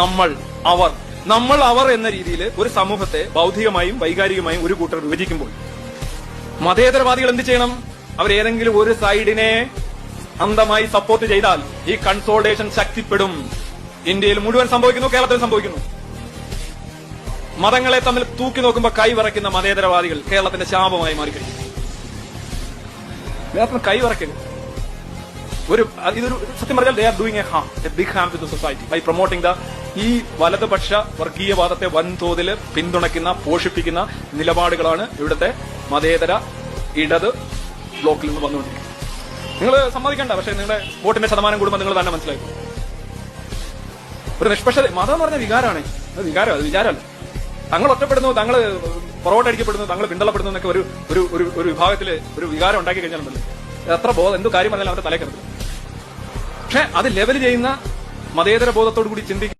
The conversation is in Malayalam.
നമ്മൾ അവർ. നമ്മൾ അവർ എന്ന രീതിയിൽ ഒരു സമൂഹത്തെ ബൗദ്ധികമായും വൈകാരികമായും ഒരു കൂട്ടർ വിഭജിക്കുമ്പോൾ മതേതരവാദികൾ എന്ത് ചെയ്യണം? അവർ ഏതെങ്കിലും ഒരു സൈഡിനെ അന്ധമായി സപ്പോർട്ട് ചെയ്താൽ ഈ കൺസോൾട്ടേഷൻ ശക്തിപ്പെടും. ഇന്ത്യയിൽ മുഴുവൻ സംഭവിക്കുന്നു കേരളത്തിൽ സംഭവിക്കുന്നു. മതങ്ങളെ തമ്മിൽ തൂക്കി നോക്കുമ്പോൾ കൈവിറക്കുന്ന മതേതരവാദികൾ കേരളത്തിന്റെ ശാപമായി മാറിക്കഴിഞ്ഞു. കേരളത്തിന് കൈവിറക്കരുത് ഒരു ഇതൊരു സത്യം പറഞ്ഞാൽ they are doing a harm a big harm to the society by promoting the ഈ വലതുപക്ഷ വർഗീയവാദത്തെ വൻതോതിൽ പിന്തുണയ്ക്കുന്ന പോഷിപ്പിക്കുന്ന നിലപാടുകളാണ് ഇവിടുത്തെ മതേതര ഇടത് ബ്ലോക്കിൽ നിന്ന് വന്നുകൊണ്ടിരിക്കുന്നത്. നിങ്ങൾ സമ്മതിക്കണ്ട പക്ഷെ നിങ്ങളുടെ വോട്ടിന്റെ ശതമാനം കൂടുമ്പോൾ നിങ്ങൾ തന്നെ മനസ്സിലാക്കും ഒരു നിഷ്പക്ഷത മതം എന്ന് പറഞ്ഞ വികാരമാണ് അത് വികാരം അത് വിചാരമല്ല. തങ്ങൾ ഒറ്റപ്പെടുന്നു തങ്ങൾ പുറകോട്ടടിക്കപ്പെടുന്നു തങ്ങൾ പിന്തള്ളപ്പെടുന്നു എന്നൊക്കെ ഒരു ഒരു ഒരു ഒരു വിഭാഗത്തിൽ ഒരു വികാരം ഉണ്ടാക്കി കഴിഞ്ഞാലുണ്ടല്ലോ. എത്ര ബോധം എന്ത് കാര്യം പറഞ്ഞാലും അവരുടെ തലേക്കരുത് പക്ഷെ അത് ലെവൽ ചെയ്യുന്ന മതേതര ബോധത്തോടു കൂടി ചിന്തിക്കും